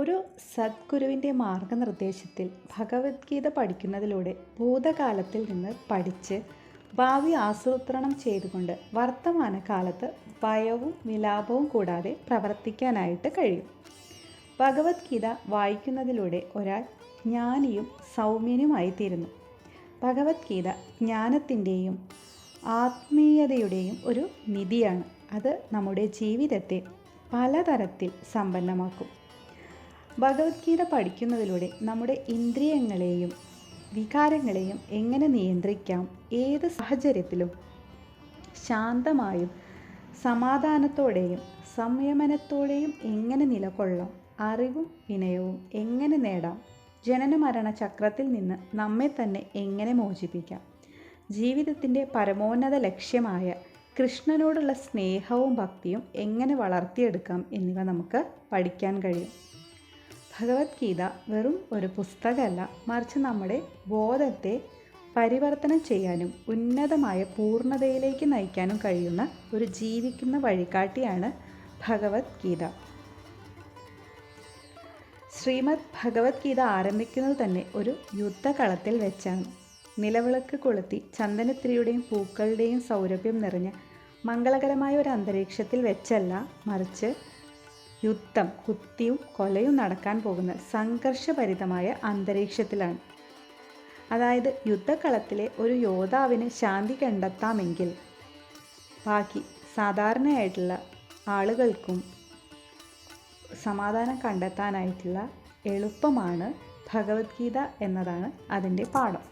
ഒരു സദ്ഗുരുവിന്റെ മാർഗനിർദ്ദേശത്തിൽ ഭഗവത്ഗീത പഠിക്കുന്നതിലൂടെ ഭൂതകാലത്തിൽ നിന്ന് പഠിച്ച് ഭാവി ആസൂത്രണം ചെയ്തുകൊണ്ട് വർത്തമാനകാലത്ത് ഭയവും വിലാപവും കൂടാതെ പ്രവർത്തിക്കാനായിട്ട് കഴിയും. ഭഗവത്ഗീത വായിക്കുന്നതിലൂടെ ഒരാൾ ജ്ഞാനിയും സൗമ്യനുമായി തീരുന്നു ഭഗവത്ഗീത ജ്ഞാനത്തിന്റെയും ആത്മീയതയുടെയും ഒരു നിധിയാണ്. അത് നമ്മുടെ ജീവിതത്തെ പലതരത്തിൽ സമ്പന്നമാക്കും. ഭഗവത്ഗീത പഠിക്കുന്നതിലൂടെ നമ്മുടെ ഇന്ദ്രിയങ്ങളെയും വികാരങ്ങളെയും എങ്ങനെ നിയന്ത്രിക്കാം? ഏത് സാഹചര്യത്തിലും ശാന്തമായും സമാധാനത്തോടെയും സംയമനത്തോടെയും എങ്ങനെ നിലകൊള്ളാം? അറിവും വിനയവും എങ്ങനെ നേടാം? ജനന മരണ ചക്രത്തിൽ നിന്ന് നമ്മെ തന്നെ എങ്ങനെ മോചിപ്പിക്കാം? ജീവിതത്തിന്റെ പരമോന്നത ലക്ഷ്യമായ കൃഷ്ണനോടുള്ള സ്നേഹവും ഭക്തിയും എങ്ങനെ വളർത്തിയെടുക്കാം എന്നിവ നമുക്ക് പഠിക്കാൻ കഴിയും. ഭഗവത്ഗീത വെറും ഒരു പുസ്തകമല്ല മറിച്ച് നമ്മുടെ ബോധത്തെ പരിവർത്തനം ചെയ്യാനും ഉന്നതമായ പൂർണതയിലേക്ക് നയിക്കാനും കഴിയുന്ന ഒരു ജീവിക്കുന്ന വഴികാട്ടിയാണ് ഭഗവത്ഗീത. ശ്രീമദ് ഭഗവത്ഗീത ആരംഭിക്കുന്നത് തന്നെ ഒരു യുദ്ധകളത്തിൽ വെച്ചാണ്. നിലവിളക്ക് കൊളുത്തി ചന്ദനത്തിരിയുടെയും പൂക്കളുടെയും സൗരഭ്യം നിറഞ്ഞ മംഗളകരമായ ഒരു അന്തരീക്ഷത്തിൽ വെച്ചല്ല മറിച്ച് യുദ്ധം കുത്തിയും കൊലയും നടക്കാൻ പോകുന്ന സംഘർഷഭരിതമായ അന്തരീക്ഷത്തിലാണ്. അതായത് യുദ്ധക്കളത്തിലെ ഒരു യോദ്ധാവിന് ശാന്തി കണ്ടെത്താമെങ്കിൽ ബാക്കി സാധാരണയായിട്ടുള്ള ആളുകൾക്കും സമാധാനം കണ്ടെത്താനായിട്ടുള്ള എളുപ്പമാണ് ഭഗവത്ഗീത എന്നതാണ് അതിന്റെ പാഠം.